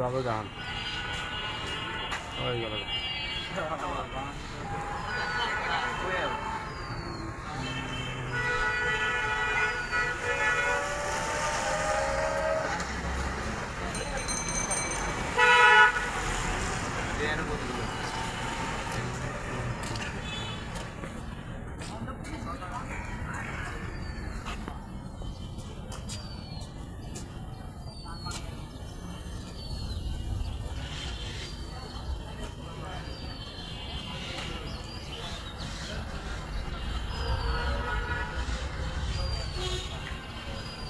যাবে গান হয়ে গেল।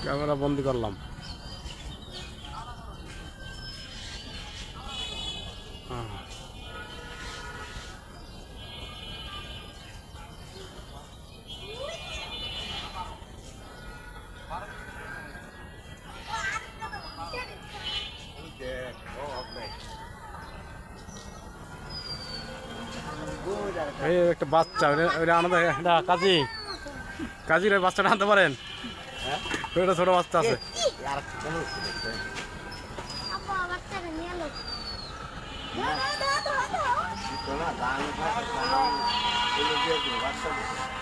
ক্যামেরা বন্দি করলাম। এই একটা বাচ্চা কাজী। কাজীর ওই বাচ্চাটা আনতে পারেন। ওটা ছোট বাচ্চা আছে।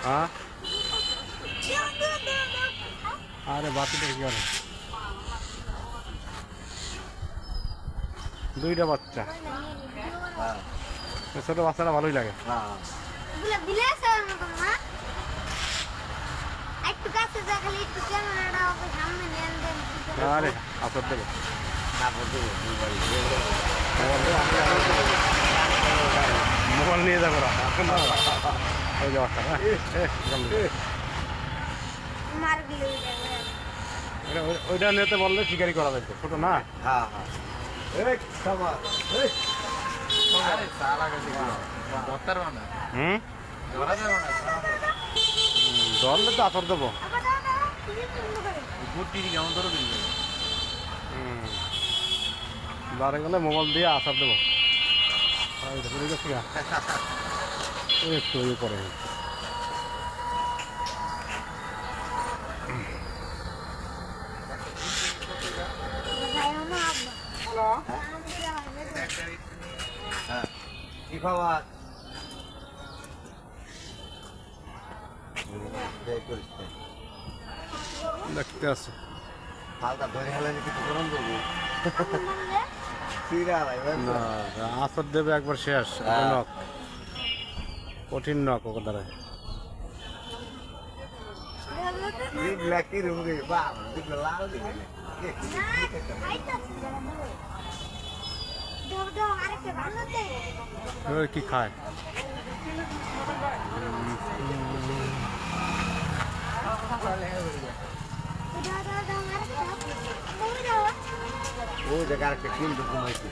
হ্যাঁ। আরে বাচ্চাটা কি করে? দুইটা বাচ্চা। ওই ছোট বাচ্চাটা ভালোই লাগে। না? একটু কাছে যা খালি একটু ক্যামেরাটা ওকে সামনে নিয়ে আনবেন। আরে আসর দেবো। মোবাইল নিয়ে যাব। ওই হ্যাঁ? ওই- ওইটা নিতে বললে শিকারি করা যাবে ছোট না? হুম? ধরলে তো আসর দেবো। বারে গেলে মোবাইল দিয়ে আসার দেবো। একটু ইয়ে করে যাইও না, আব্বা। দেখতে আছে। হালকা ধরে হেলে কিছু গরম করব। কেমন বললে? চিরা না আসর দেবে একবার শেষ হ্যাঁ। নক কঠিন নক ওকে দ্বারা কি রুম ও জায়গা একটা কিন্তু ঘুমাইছে।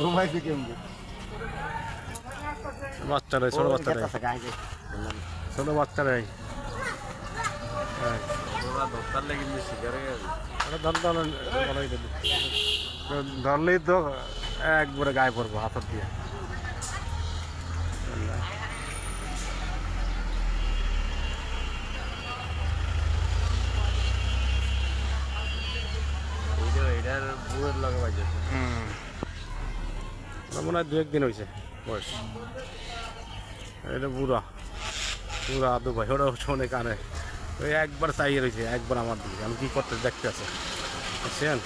ঘুমাইছে কেমনি? বাচ্চারাই ছোট বাচ্চারাই ছোট বাচ্চারাই। ধরলেই তো। একবারে গায়ে পড়ব হাতর দিয়ে। লগে বাজে হুম। মনে হয় দু একদিন হয়েছে বয়স। এটা বুড়া। বুড়া দু ভাই ওরা হচ্ছে অনেক আনে। ওই একবার চাইয়ে রয়েছে একবার আমার দিকে। আমি কি করতে দেখতে আছে। বুঝছেন?